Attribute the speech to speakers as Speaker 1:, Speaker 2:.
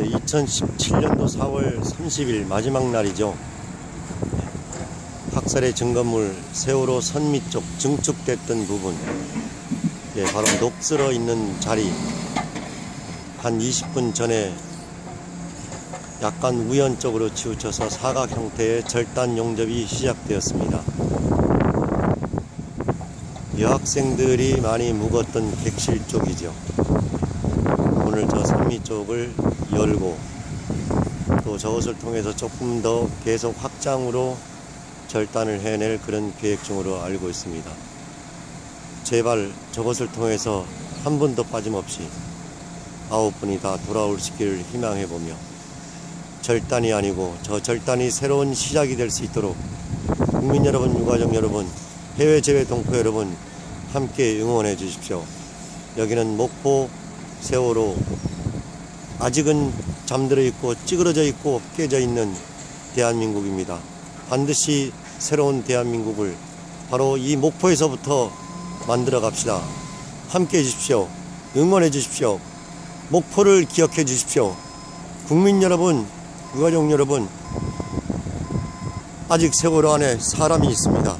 Speaker 1: 네, 2017년도 4월 30일 마지막 날이죠. 학살의 증거물 세월호 선미 쪽 증축됐던 부분 예, 바로 녹슬어 있는 자리 한 20분 전에 약간 우연적으로 치우쳐서 사각 형태의 절단 용접이 시작되었습니다. 여학생들이 많이 묵었던 객실 쪽이죠. 쪽을 열고 또 저것을 통해서 조금 더 계속 확장으로 절단을 해낼 그런 계획 중으로 알고 있습니다. 제발 저것을 통해서 한 분도 빠짐없이 아홉 분이 다 돌아올 수 있기를 희망해 보며 절단이 아니고 저 절단이 새로운 시작이 될 수 있도록 국민 여러분, 유가족 여러분, 해외 제외 동포 여러분 함께 응원해 주십시오. 여기는 목포 세월호 아직은 잠들어 있고 찌그러져 있고 깨져 있는 대한민국입니다. 반드시 새로운 대한민국을 바로 이 목포에서부터 만들어 갑시다. 함께 해 주십시오. 응원해 주십시오. 목포를 기억해 주십시오. 국민 여러분, 유가족 여러분, 아직 세월호 안에 사람이 있습니다.